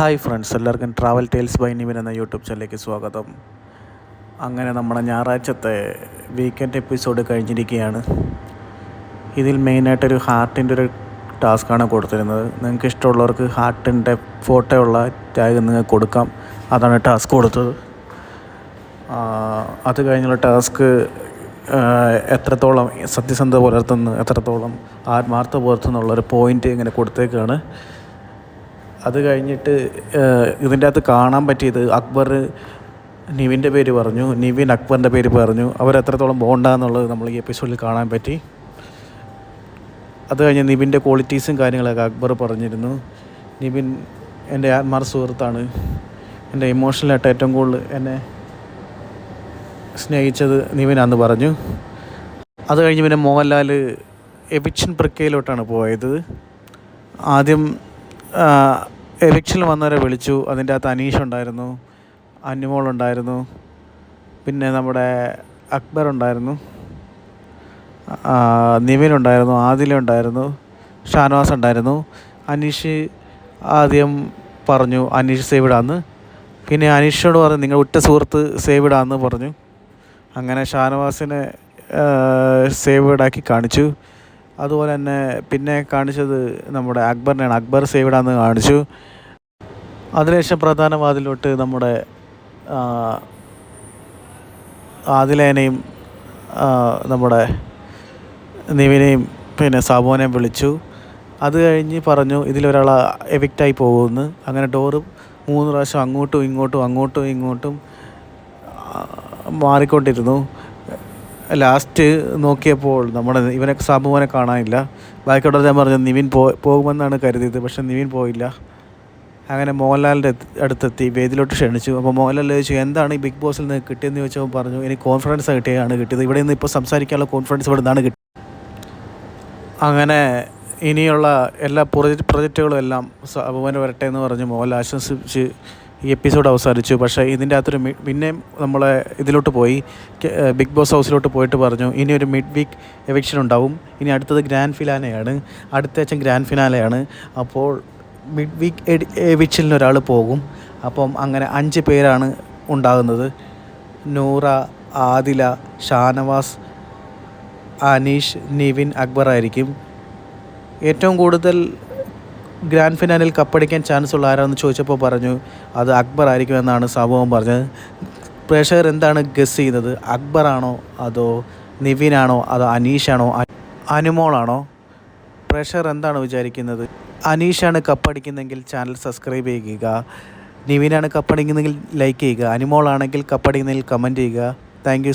Hi friends എല്ലാവർക്കും travel tales by Nivin എന്ന YouTube ചാനലിലേക്ക് സ്വാഗതം. അങ്ങനെ നമ്മുടെ ഞായറാഴ്ചത്തെ വീക്കെൻഡ് എപ്പിസോഡ് കഴിഞ്ഞിരിക്കുകയാണ്. ഇതിൽ മെയിനായിട്ടൊരു ഹാർട്ടിന്റെ ഒരു ടാസ്ക്കാണ് കൊടുത്തിരുന്നത്. നിങ്ങൾക്ക് ഇഷ്ടമുള്ളവർക്ക് ഹാർട്ടിന്റെ ഫോട്ടോ ഉള്ള ടാഗ് നിങ്ങൾക്ക് കൊടുക്കാം. അതാണ് ടാസ്ക് കൊടുത്തത്. അത് കഴിഞ്ഞുള്ള ടാസ്ക് എത്രത്തോളം സത്യസന്ധത പുലർത്തുന്നു എത്രത്തോളം ആത്മാർത്ഥ പുലർത്തുന്നുള്ളൊരു പോയിന്റ് ഇങ്ങനെ കൊടുത്തേക്കാണ്. അത് കഴിഞ്ഞിട്ട് ഇതിന്റെ അകത്ത് കാണാൻ പറ്റിയത് അക്ബർ നിവിന്റെ പേര് പറഞ്ഞു നിവിൻ അക്ബറിന്റെ പേര് പറഞ്ഞു. അവരെത്രത്തോളം ബോണ്ടാന്നുള്ളത് നമ്മൾ ഈ എപ്പിസോഡിൽ കാണാൻ പറ്റി. അത് കഴിഞ്ഞ് നിവിന്റെ ക്വാളിറ്റീസും കാര്യങ്ങളൊക്കെ അക്ബർ പറഞ്ഞിരുന്നു. നിവിൻ എന്റെ ആത്മാർ സുഹൃത്താണ്. എന്റെ ഇമോഷണലായിട്ട് ഏറ്റവും കൂടുതൽ എന്നെ സ്നേഹിച്ചത് നിവിനാന്ന് പറഞ്ഞു. അത് കഴിഞ്ഞ് പിന്നെ മോഹൻലാൽ എവിക്ഷൻ പ്രക്രിയയിലോട്ടാണ് പോയത്. ആദ്യം എവിക്ഷനിൽ വന്നവരെ വിളിച്ചു. അതിന്റെ അകത്ത് അനീഷ് ഉണ്ടായിരുന്നു. അനുമോൾ ഉണ്ടായിരുന്നു. പിന്നെ നമ്മുടെ അക്ബർ ഉണ്ടായിരുന്നു. നിവിൻ ഉണ്ടായിരുന്നു. ആദില ഉണ്ടായിരുന്നു. ഷാനവാസ് ഉണ്ടായിരുന്നു. അനീഷ് ആദ്യം പറഞ്ഞു അനീഷ് സേവിടാന്ന് പിന്നെ അനീഷിനോട് പറഞ്ഞു നിങ്ങൾ ഉറ്റ സുഹൃത്ത് സേവിടാന്ന് പറഞ്ഞു. അങ്ങനെ ഷാനവാസിനെ സേവിടാക്കി കാണിച്ചു. അതുപോലെ തന്നെ പിന്നെ കാണിച്ചത് നമ്മുടെ അക്ബറിനെയാണ്. അക്ബർ സേവിടാന്ന് കാണിച്ചു. അതിനുശേഷം പ്രധാന വാതിലോട്ട് നമ്മുടെ ആദിലേനെയും നമ്മുടെ നിവിനെയും പിന്നെ സാബുവിനെയും വിളിച്ചു. അത് കഴിഞ്ഞ് പറഞ്ഞു ഇതിലൊരാൾ എവിക്റ്റായി പോകുമെന്ന്. അങ്ങനെ ഡോറ് മൂന്ന് പ്രാവശ്യം അങ്ങോട്ടും ഇങ്ങോട്ടും അങ്ങോട്ടും ഇങ്ങോട്ടും മാറിക്കൊണ്ടിരുന്നു. ലാസ്റ്റ് നോക്കിയപ്പോൾ നമ്മുടെ ഇവനെ സാബുവിനെ കാണാനില്ല. ബാക്കിയോടെ ഞാൻ പറഞ്ഞു നിവിൻ പോ പോകുമെന്നാണ് കരുതിയത് പക്ഷെ നിവിൻ പോയില്ല. അങ്ങനെ മോഹൻലാലിന്റെ അടുത്തെത്തി വേദിയിലോട്ട് ക്ഷണിച്ചു. അപ്പോൾ മോഹൻലാൽ ചോദിച്ചു എന്താണ് ഈ ബിഗ് ബോസിൽ നിന്ന് കിട്ടിയെന്ന് ചോദിച്ചപ്പോൾ പറഞ്ഞു എനിക്ക് കോൺഫിഡൻസ് കിട്ടിയാണ് കിട്ടിയത്. ഇവിടെ നിന്ന് ഇപ്പോൾ സംസാരിക്കാനുള്ള കോൺഫിഡൻസ് ഇവിടെ നിന്നാണ് കിട്ടിയത്. അങ്ങനെ ഇനിയുള്ള എല്ലാ പ്രൊജക്റ്റ് പ്രൊജക്റ്റുകളും എല്ലാം സാബുവിന് വരട്ടെ എന്ന് പറഞ്ഞ് മോഹൻലാൽ ആശംസിച്ച് ഈ എപ്പിസോഡ് അവസാനിച്ചു. പക്ഷേ ഇതിന്റെ അകത്തൊരു പിന്നെ നമ്മളെ ഇതിലോട്ട് പോയി. ബിഗ് ബോസ് ഹൗസിലോട്ട് പോയിട്ട് പറഞ്ഞു ഇനി ഒരു മിഡ് വീക്ക് എവിക്ഷൻ ഉണ്ടാവും. ഇനി അടുത്തത് ഗ്രാൻഡ് ഫിനാലെയാണ് അടുത്ത ആഴ്ച ഗ്രാൻഡ് ഫിനാലെയാണ് അപ്പോൾ മിഡ് വീക്ക് എവിക്ഷനിൽ ഒരാൾ പോകും. അപ്പം അങ്ങനെ അഞ്ച് പേരാണ് ഉണ്ടാകുന്നത്. നൂറ ആദില ഷാനവാസ് അനീഷ് നിവിൻ അക്ബർ ആയിരിക്കും. ഏറ്റവും കൂടുതൽ ഗ്രാൻഡ് ഫിനാലിൽ കപ്പടിക്കാൻ ചാൻസ് ഉള്ള ആരാണെന്ന് ചോദിച്ചപ്പോൾ പറഞ്ഞു അത് അക്ബർ ആയിരിക്കും എന്നാണ് സംഭവം പറഞ്ഞത്. പ്രേക്ഷകർ എന്താണ് ഗസ് ചെയ്യുന്നത്? അക്ബറാണോ അതോ നിവിനാണോ അതോ അനീഷാണോ അനുമോളാണോ പ്രേക്ഷകർ എന്താണ് വിചാരിക്കുന്നത്? അനീഷാണ് കപ്പടിക്കുന്നെങ്കിൽ ചാനൽ സബ്സ്ക്രൈബ് ചെയ്യുക. നിവിനാണ് കപ്പടിക്കുന്നെങ്കിൽ ലൈക്ക് ചെയ്യുക. അനുമോളാണെങ്കിൽ കപ്പടിക്കുന്നതിൽ കമന്റ് ചെയ്യുക. താങ്ക്